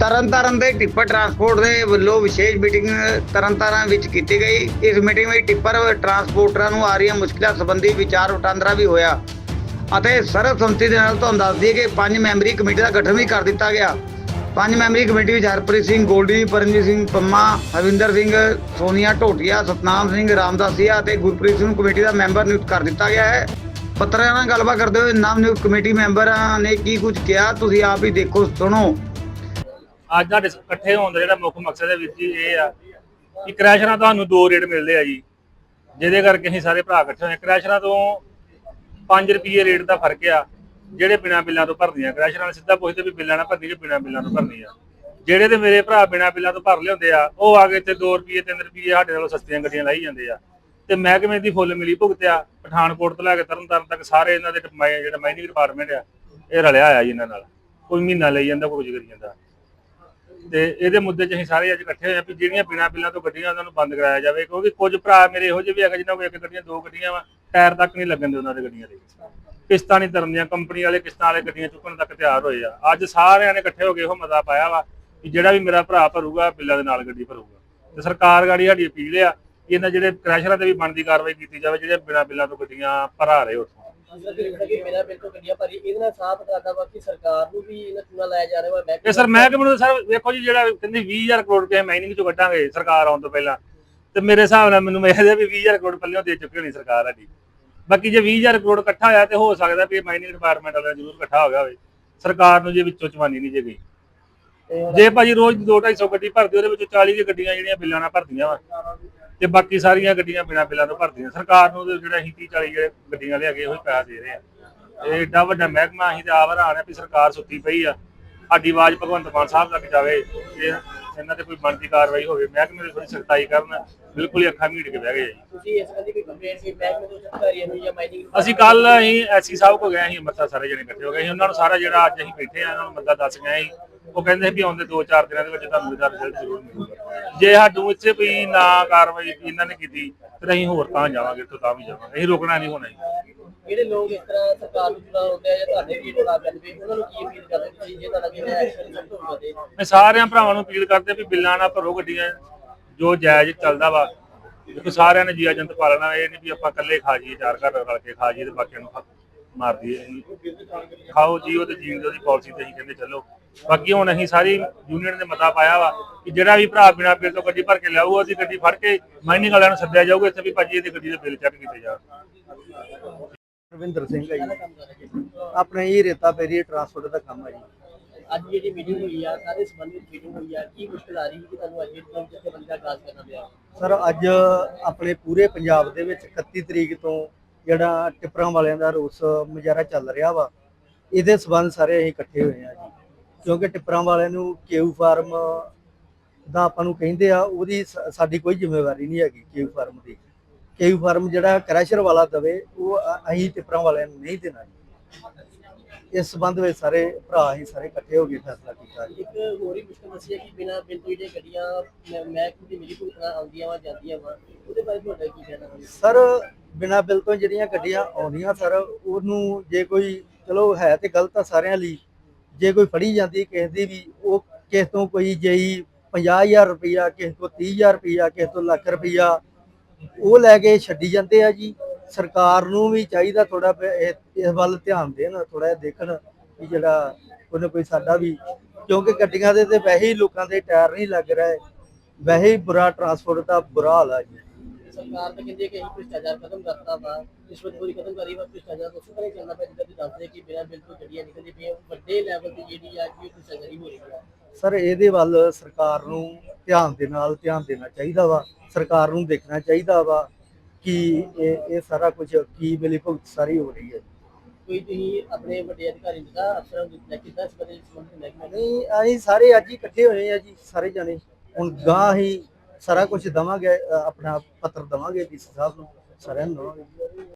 ਤਰਨਤਾਰਨ ਦੇ tipper transport ਦੇ ਵੱਲੋਂ ਵਿਸ਼ੇਸ਼ ਮੀਟਿੰਗ ਤਰਨਤਾਰਨ ਵਿੱਚ ਕੀਤੀ ਗਈ। ਇਸ ਮੀਟਿੰਗ ਵਿੱਚ ਟਿੱਪਰ ਟਰਾਂਸਪੋਰਟਰਾਂ ਨੂੰ ਆ ਰਹੀਆਂ ਮੁਸ਼ਕਲਾਂ ਸੰਬੰਧੀ ਵਿਚਾਰ ਵਟਾਂਦਰਾ ਵੀ ਹੋਇਆ ਅਤੇ ਸਰਬਸੰਮਤੀ ਦੇ ਨਾਲ ਤੁਹਾਨੂੰ ਦੱਸ ਦਈਏ ਕਿ ਪੰਜ ਮੈਂਬਰੀ ਕਮੇਟੀ ਦਾ ਗਠਨ ਵੀ ਕਰ ਦਿੱਤਾ ਗਿਆ। ਪੰਜ ਮੈਂਬਰੀ ਕਮੇਟੀ ਵਿੱਚ ਹਰਪ੍ਰੀਤ ਸਿੰਘ, ਗੋਲਡੀ, ਪਰਮਜੀਤ ਸਿੰਘ, ਪੰਮਾ ਹਵਿੰਦਰ ਸਿੰਘ, ਸੋਨੀਆ ਢੋਟੀਆ, ਸਤਨਾਮ ਸਿੰਘ ਰਾਮਦਾਸੀਆ ਅਤੇ ਗੁਰਪ੍ਰੀਤ ਸਿੰਘ ਨੂੰ ਕਮੇਟੀ ਦਾ ਮੈਂਬਰ ਨਿਯੁਕਤ ਕਰ ਦਿੱਤਾ ਗਿਆ ਹੈ। ਪੱਤਰਕਾਰਾਂ ਨਾਲ ਗੱਲਬਾਤ ਕਰਦੇ ਹੋਏ ਨਵ ਨਿਯੁਕਤ ਕਮੇਟੀ ਮੈਂਬਰਾਂ ਨੇ ਕੀ ਕੁਝ ਕਿਹਾ? ਤੁਸੀਂ ਆਪ ਹੀ ਦੇਖੋ, ਸੁਣੋ। ਅੱਜ ਸਾਡੇ ਇਕੱਠੇ ਹੋਣ ਦਾ ਜਿਹੜਾ ਮੁੱਖ ਮਕਸਦ ਹੈ ਵੀਰ ਜੀ ਇਹ ਆ ਕਿ ਕ੍ਰੈਸ਼ਰਾਂ ਤੁਹਾਨੂੰ ਦੋ ਰੇਟ ਮਿਲਦੇ ਆ ਜੀ, ਜਿਹਦੇ ਕਰਕੇ ਅਸੀਂ ਸਾਰੇ ਭਰਾ ਇਕੱਠੇ ਹੋਏ ਕ੍ਰੈਸ਼ਰਾਂ ਤੋਂ 5 ਰੁਪਏ ਰੇਟ ਦਾ ਫ਼ਰਕ ਆ, ਜਿਹੜੇ ਬਿਨਾਂ ਬਿੱਲਾਂ ਤੋਂ ਭਰਦੀਆਂ ਕ੍ਰੈਸ਼ਰਾਂ ਨੇ ਸਿੱਧਾ ਪੁੱਛਦੇ ਵੀ ਬਿੱਲਾਂ ਨਾਲ ਭਰਨੀ ਕਿ ਬਿਨਾਂ ਬਿੱਲਾਂ ਤੋਂ ਭਰਨੀ ਆ ਜਿਹੜੇ ਤੇ ਮੇਰੇ ਭਰਾ ਬਿਨਾਂ ਬਿੱਲਾਂ ਤੋਂ ਭਰ ਲਿਆਉਂਦੇ ਆ, ਉਹ ਆ ਕੇ ਤੇ 2 ਰੁਪਏ 3 ਰੁਪਏ ਸਾਡੇ ਨਾਲੋਂ ਸਸਤੀਆਂ ਗੱਡੀਆਂ ਲਾਈ ਜਾਂਦੇ ਆ। ਤੇ ਮਹਿਕਮੇ ਦੀ ਫੁੱਲ ਮਿਲੀ ਭੁਗਤਿਆ ਪਠਾਨਕੋਟ ਤੋਂ ਲੈ ਕੇ ਤਰਨਤਾਰਨ ਤੱਕ ਸਾਰੇ ਇਹਨਾਂ ਦੇ ਜਿਹੜਾ ਮਾਈਨਿੰਗ ਡਿਪਾਰਟਮੈਂਟ ਆ, ਇਹ ਰਲਿਆ ਆ ਜੀ ਇਹਨਾਂ ਨਾਲ। ਕੋਈ ਮਹੀਨਾ ਲਈ ਜਾਂਦਾ, ਕੋਈ ਕੁਝ ਕਰੀ ਜਾਂਦਾ। ਤੇ ਇਹਦੇ ਮੁੱਦੇ 'ਚ ਅਸੀਂ ਸਾਰੇ ਅੱਜ ਇਕੱਠੇ ਹੋਏ ਆ ਵੀ ਜਿਹੜੀਆਂ ਬਿਨਾਂ ਬਿੱਲਾਂ ਤੋਂ ਗੱਡੀਆਂ ਉਹਨਾਂ ਨੂੰ ਬੰਦ ਕਰਾਇਆ ਜਾਵੇ, ਕਿਉਂਕਿ ਕੁਝ ਭਰਾ ਮੇਰੇ ਇਹੋ ਜਿਹੇ ਵੀ ਹੈਗੇ ਜਿਨ੍ਹਾਂ ਕੋਲ ਇੱਕ ਗੱਡੀਆਂ, ਦੋ ਗੱਡੀਆਂ ਵਾ, ਟਾਇਰ ਤੱਕ ਨਹੀਂ ਲੱਗਣ ਦੇ ਉਹਨਾਂ ਦੇ ਗੱਡੀਆਂ ਦੇ ਕਿਸ਼ਤਾਂ ਨਹੀਂ ਤਰਨੀਆਂ ਕੰਪਨੀ ਵਾਲੇ ਕਿਸ਼ਤਾਂ ਵਾਲੇ ਗੱਡੀਆਂ ਚੁੱਕਣ ਤੱਕ ਤਿਆਰ ਹੋਏ ਆ। ਅੱਜ ਸਾਰਿਆਂ ਨੇ ਇਕੱਠੇ ਹੋ ਕੇ ਇਹੋ ਮਤਾ ਪਾਇਆ ਵਾ ਕਿ ਜਿਹੜਾ ਵੀ ਮੇਰਾ ਭਰਾ ਭਰੂਗਾ, ਬਿੱਲਾਂ ਦੇ ਨਾਲ ਗੱਡੀ ਭਰੂਗਾ। ਤੇ ਸਰਕਾਰ ਗਾੜੀ ਸਾਡੀ ਅਪੀਲ ਆ ਇਹਨਾਂ ਜਿਹੜੇ ਕ੍ਰੈਸ਼ਰਾਂ ਤੇ ਵੀ ਬਣਦੀ ਕਾਰਵਾਈ ਕੀਤੀ ਜਾਵੇ, ਜਿਹੜੇ ਬਿਨਾਂ ਬਿੱਲਾਂ ਤੋਂ ਗੱਡੀਆਂ ਭਰਾ ਰਹੇ ਉੱਥੋਂ। ਮੇਰਾ ਬਿਲਕੁਲ ਗੱਡੀਆਂ ਭਰੀ ਇਹਦੇ ਨਾਲ ਸਾਫ਼ ਕਰਦਾ ਵਾ ਕਿ ਸਰਕਾਰ ਨੂੰ ਵੀ ਇਹਨਾਂ ਚੂਨਾ ਲਾਇਆ ਜਾ ਰਿਹਾ ਵਾ ਮੈਂ ਇਹ ਸਰ ਸਰ ਵੇਖੋ ਜੀ ਜਿਹੜਾ ਕਹਿੰਦੀ 20000 ਕਰੋੜ ਰੁਪਏ ਮਾਈਨਿੰਗ ਚੋਂ ਕੱਢਾਂਗੇ ਸਰਕਾਰ ਆਉਣ ਤੋਂ ਪਹਿਲਾਂ। ਤੇ ਮੇਰੇ ਹਿਸਾਬ ਨਾਲ ਮੈਨੂੰ ਇਹਦੇ ਵੀ 20000 ਕਰੋੜ ਪੱਲਿਓਂ ਦੇ ਚੁੱਕੀ ਹੋਣੀ ਸਰਕਾਰ ਸਾਡੀ। ਬਾਕੀ ਜੇ 20000 ਕਰੋੜ ਇਕੱਠਾ ਹੋਇਆ ਤੇ ਹੋ ਸਕਦਾ ਵੀ ਮਾਈਨਿੰਗ ਡਿਪਾਰਟਮੈਂਟ ਵਾਲਾ ਜ਼ਰੂਰ ਇਕੱਠਾ ਹੋ ਗਿਆ ਹੋਵੇ। ਸਰਕਾਰ ਨੂੰ ਜੇ ਵਿੱਚੋਂ ਚਵਾਨੀ ਨਹੀਂ ਜੇ ਗਈ ਜੇ ਭਾਜੀ ਰੋਜ਼ 2-250 ਗੱਡੀ ਭਰਦੀ ਉਹਦੇ ਵਿੱਚ 40 ਦੀ ਗੱਡੀਆਂ ਜਿਹੜੀਆਂ ਬਿੱਲਾਂ ਨਾਲ ਭਰਦੀਆਂ ਵਾ। ਤੇ ਬਾਕੀ ਸਾਰੀਆਂ ਗੱਡੀਆਂ ਬਿਨਾਂ ਬਿੱਲਾਂ ਤੋਂ ਭਰਦੀਆਂ। ਸਰਕਾਰ ਨੂੰ ਤੇ ਜਿਹੜਾ ਅਸੀਂ 30 40 ਜਿਹੜੇ ਗੱਡੀਆਂ ਲਿਆ ਕੇ ਉਹੀ ਪੈਸਾ ਦੇ ਰਹੇ ਆ। ਇਹ ਏਡਾ ਵੱਡਾ ਮਹਿਕਮਾ ਅਸੀਂ ਤੇ ਆਪ ਹੈਰਾਨ ਆ ਵੀ ਸਰਕਾਰ ਸੁੱਤੀ ਪਈ ਆ। ਸਾਡੀ ਆਵਾਜ਼ ਭਗਵੰਤ ਮਾਨ ਸਾਹਿਬ ਤੱਕ ਜਾਵੇ ਇਹ ਇਹਨਾਂ ਤੇ ਕੋਈ ਬਣਦੀ ਕਾਰਵਾਈ ਹੋਵੇ ਮਹਿਕਮੇ ਦੀ ਥੋੜੀ ਸਖਤਾਈ ਕਰਨ ਬਿਲਕੁਲ ਹੀ ਅੱਖਾਂ ਮੀਟ ਕੇ ਬਹਿ ਗਏ ਜੀ। ਤੁਸੀਂ ਇਸ ਸੰਬੰਧੀ ਕੋਈ ਕੰਪਲੇਂਟ ਸੀ ਮਹਿਕਮੇ ਤੋਂ ਅਧਿਕਾਰੀਆਂ ਨੂੰ ਜਾਂ ਮਾਈਨਿੰਗ ਅਸੀਂ ਕੱਲ ਅਸੀਂ ਐਸੀ ਸਾਹਿਬ ਕੋ ਗਏ ਅਸੀਂ ਅੰਮ੍ਰਿਤਸਰ ਸਾਰੇ ਜਣੇ ਇਕੱਠੇ ਹੋ ਗਏ ਸੀ ਉਹਨਾਂ ਨੂੰ ਸਾਰਾ ਜਿਹੜਾ ਅੱਜ ਅਸੀਂ ਬੈਠੇ ਆ ਉਹਨਾਂ ਨੂੰ ਮੱਦਾ ਦੱਸ ਗਏ ਸੀ। ਉਹ ਕਹਿੰਦੇ ਵੀ ਆਉਂਦੇ 2-4 ਦਿਨਾਂ ਦੇ ਵਿੱਚ ਤੁਹਾਨੂੰ ਇਹਦਾ ਰਿਜ਼ਲਟ ਜ਼ਰੂਰ ਮਿਲੂਗਾ। ਜੇ ਸਾਨੂੰ ਇੱਥੇ ਵੀ ਨਾ ਕਾਰਵਾਈ ਇਹਨਾਂ ਨੇ ਕੀਤੀ ਫਿਰ ਅਸੀਂ ਹੋਰ ਤਾਂ ਜਾਵਾਂਗੇ ਇੱਥੋਂ ਤਾਂ ਵੀ ਜਾਵਾਂਗੇ। ਅਸੀਂ ਰੁਕਣਾ ਨਹੀਂ ਹੋਣਾ ਜੀ। ਜਿਹੜੇ ਲੋਕ ਇਸ ਤਰ੍ਹਾਂ ਸਰਕਾਰ ਨੂੰ ਚੁਣਾ ਹੁੰਦੇ ਆ ਜਾਂ ਤੁਹਾਡੇ ਵੀ ਚੁਣਾ ਕਰਦੇ ਉਹਨਾਂ ਨੂੰ ਕੀ ਅਪੀਲ ਕਰਦੇ ਤੁਸੀਂ? ਜੇ ਤੁਹਾਡਾ ਜਿਹੜਾ ਐਕਸ਼ਨ ਤੇ ਮੈਂ ਸਾਰਿਆਂ ਭਰਾਵਾਂ ਨੂੰ ਅਪੀਲ ਕਰਦੇ ਵੀ ਬਿੱਲਾਂ ਨਾ ਭਰੋ ਗੱਡੀਆਂ ਜੋ ਜਾਇਜ਼ ਚੱਲਦਾ ਵਾ। ਦੇਖੋ ਸਾਰਿਆਂ ਨੇ ਜੀਆ ਜੰਤ ਪਾਲਣਾ ਇਹ ਨਹੀਂ ਵੀ ਆਪਾਂ ਇਕੱਲੇ ਖਾ ਜੀਏ ਚਾਰ ਘਰ ਰਲ ਕੇ ਖਾ ਜੀਏ ਤੇ ਬਾਕੀਆਂ ਨੂੰ ਮਾਰ ਦਈਏ। ਖਾਓ ਜੀਓ ਤੇ ਜੀਣ ਦੀ ਪਾਲਿਸੀ ਤੇ ਅਸੀਂ ਕਹਿੰਦੇ ਚੱਲੋ। ਬਾਕੀ ਹੁਣ ਅਸੀਂ ਸਾਰੀ ਯੂਨੀਅਨ ਨੇ ਮਤਾ ਪਾਇਆ ਵਾ ਕਿ ਜਿਹੜਾ ਵੀ ਭਰਾ ਬਿਨਾਂ ਬਿੱਲ ਤੋਂ ਗੱਡੀ ਭਰ ਕੇ ਲਿਆਊਗਾ ਉਹਦੀ ਗੱਡੀ ਫੜ ਕੇ ਮਾਈਨਿੰਗ ਵਾਲਿਆਂ ਨੂੰ ਸੱਦਿਆ ਜਾਊਗਾ ਇੱਥੇ ਵੀ ਭਾਜੀ ਇਹਦੀ ਗੱਡੀ ਦੇ ਬਿੱਲ ਚੈੱਕ ਕੀਤੇ ਜਾਣ। ਰਵਿੰਦਰ ਸਿੰਘ ਹੈ ਜੀ। ਆਪਣੇ ਇਹ ਰੇਤਾ ਫੇਰੀ ਟਰਾਂਸਪੋਰਟ ਦਾ ਕੰਮ ਹੈ ਜੀ। ਅੱਜ ਜਿਹੜੀ ਮੀਟਿੰਗ ਹੋਈ ਆ ਸਾਰੇ ਸੰਬੰਧਿਤ ਮੀਟਿੰਗ ਹੋਈ ਆ ਕੀ ਮੁਸ਼ਕਲ ਆ ਰਹੀ ਹੈ ਕਿ ਤੁਹਾਨੂੰ ਅੱਜ ਜਿਹੜੇ ਜਿੱਥੇ ਬੰਦਾ ਗਾਸ ਕਰਨਾ ਪਿਆ? ਸਰ ਅੱਜ ਆਪਣੇ ਪੂਰੇ ਪੰਜਾਬ ਦੇ ਵਿੱਚ 31 ਤਰੀਕ ਤੋਂ ਜਿਹੜਾ ਟਿੱਪਰਾਂ ਵਾਲਿਆਂ ਦਾ ਰੋਸ ਮੁਜ਼ਾਹਰਾ ਚੱਲ ਰਿਹਾ ਵਾ ਇਹਦੇ ਸਬੰਧ ਸਾਰੇ ਅਸੀਂ ਇਕੱਠੇ ਹੋਏ ਆ ਜੀ। ਕਿਉਂਕਿ ਟਿੱਪਰਾਂ ਵਾਲਿਆਂ ਨੂੰ ਕੇਊ ਫਾਰਮ ਦਾ ਆਪਾਂ ਨੂੰ ਕਹਿੰਦੇ ਆ ਉਹਦੀ ਸ- ਸਾਡੀ ਕੋਈ ਜ਼ਿੰਮੇਵਾਰੀ ਨਹੀਂ ਹੈਗੀ ਕੇਊ ਫਾਰਮ ਦੀ। ਕੇਊ ਫਾਰਮ ਜਿਹੜਾ ਕ੍ਰੈਸ਼ਰ ਵਾਲਾ ਦਵੇ ਉਹ ਅ- ਅਸੀਂ ਟਿੱਪਰਾਂ ਵਾਲਿਆਂ ਨੂੰ ਨਹੀਂ ਦੇਣਾ ਜੀ। ਇਸ ਸਬੰਧ ਵਿੱਚ ਸਾਰੇ ਭਰਾ ਅਸੀਂ ਸਾਰੇ ਇਕੱਠੇ ਹੋ ਕੇ ਫੈਸਲਾ ਕੀਤਾ ਜੀ। ਇੱਕ ਹੋਰ ਹੀ ਮੁਸ਼ਕਲ ਦੱਸੀ ਹੈ ਕਿ ਬਿਨਾਂ ਬਿੱਲ ਤੋਂ ਜਿਹੜੀਆਂ ਗੱਡੀਆਂ ਮੈਂ- ਮਹਿਕਮੇ ਦੀ ਮਿਲੀ ਭੁਗਤਣਾ ਆਉਂਦੀਆਂ ਵਾ ਜਾਂਦੀਆਂ ਵਾ ਉਹਦੇ ਬਾਰੇ ਤੁਹਾਡਾ ਕੀ ਕਹਿਣਾ ਹੈ? ਸਰ ਬਿਨਾ ਬਿੱਲ ਤੋਂ ਜਿਹੜੀਆਂ ਗੱਡੀਆਂ ਆਉਂਦੀਆਂ ਸਰ ਉਹਨੂੰ ਜੇ ਕੋਈ ਚਲੋ ਹੈ ਤੇ ਗਲਤ ਆ ਸਾਰਿਆਂ ਲਈ ਜੇ ਕੋਈ ਫੜੀ ਜਾਂਦੀ ਕਿਸੇ ਦੀ ਵੀ, ਉਹ ਕਿਸੇ ਤੋਂ ਕੋਈ ਜਈ 50000 ਰੁਪਇਆ ਕਿਸੇ ਤੋਂ 30000 ਰੁਪਇਆ ਕਿਸੇ ਤੋਂ ਲੱਖ ਰੁਪਇਆ ਉਹ ਲੈ ਕੇ ਛੱਡੀ ਜਾਂਦੇ ਆ ਜੀ। ਸਰਕਾਰ ਨੂੰ ਵੀ ਚਾਹੀਦਾ ਥੋੜਾ ਇਸ ਵੱਲ ਧਿਆਨ ਦੇਣ ਥੋੜਾ ਜਿਹਾ ਦੇਖਣ ਵੀ ਜਿਹੜਾ ਉਹਨੇ ਕੋਈ ਸਾਡਾ ਵੀ, ਕਿਉਂਕਿ ਗੱਡੀਆਂ ਦੇ ਤੇ ਵੈਸੇ ਹੀ ਲੋਕਾਂ ਦੇ ਟਾਇਰ ਨਹੀਂ ਲੱਗ ਰਹੇ। ਵੈਸੇ ਹੀ ਬੁਰਾ ਟਰਾਂਸਪੋਰਟ ਦਾ ਬੁਰਾ ਹਾਲ ਆ ਜੀ। ਸਰਕਾਰ ਤਾਂ ਕਹਿੰਦੀ ਹੈ ਕਿ ਅਸੀਂ ਭ੍ਰਿਸ਼ਟਾਚਾਰ ਖਤਮ ਕਰਤਾ ਵਾ ਰਿਸ਼ਵਤ ਖੋਰੀ ਖਤਮ ਕਰੀ ਵਾ ਭ੍ਰਿਸ਼ਟਾਚਾਰ ਤੋਂ ਸੁਧਰੇ ਚੱਲਦਾ ਪਿਆ ਜਿੱਦਾਂ ਤੁਸੀਂ ਦੱਸਦੇ ਕਿ ਬਿਨਾਂ ਬਿੱਲ ਤੋਂ ਗੱਡੀਆਂ ਨਿਕਲਦੀ ਪਈਆਂ ਵੱਡੇ ਲੈਵਲ ਤੇ ਜਿਹੜੀ ਅੱਜ ਵੀ ਭ੍ਰਿਸ਼ਟਾਚਾਰੀ ਹੋ ਰਹੀ ਹੈ ਸਰ ਇਹਦੇ ਵੱਲ ਸਰਕਾਰ ਨੂੰ ਧਿਆਨ ਦੇ ਨਾਲ ਧਿਆਨ ਦੇਣਾ ਚਾਹੀਦਾ ਵਾ ਸਰਕਾਰ ਨੂੰ ਦੇਖਣਾ ਚਾਹੀਦਾ ਵਾ ਕਿ ਇਹ ਇਹ ਸਾਰਾ ਕੁਝ ਕੀ ਮਿਲੀ ਭੁਗਤ ਸਾਰੀ ਹੋ ਰਹੀ ਹੈ। ਕੋਈ ਤੁਸੀਂ ਆਪਣੇ ਵੱਡੇ ਅਧਿਕਾਰੀ ਦਿੱਤਾ ਅਫਸਰਾਂ ਨੂੰ ਦਿੱਤਾ ਕਿੱਦਾਂ ਇਸ ਬਾਰੇ ਸੰਬੰਧਿਤ ਮਹਿਕਮੇ ਨੂੰ ਨਹੀਂ ਅਸੀਂ ਸਾਰੇ ਅੱਜ ਹੀ ਇਕੱਠੇ ਹੋਏ ਆ ਜੀ ਸਾਰੇ ਜਣੇ। ਹੁਣ ਗਾਂ ਹੀ ਸਾਰਾ ਕੁਝ ਦਵਾਂਗੇ ਆਪਣਾ ਪੱਤਰ ਦਵਾਂਗੇ ਡੀਸੀ ਸਾਹਿਬ ਨੂੰ ਸਾਰਿਆਂ ਨੂੰ ਦੇਵਾਂਗੇ।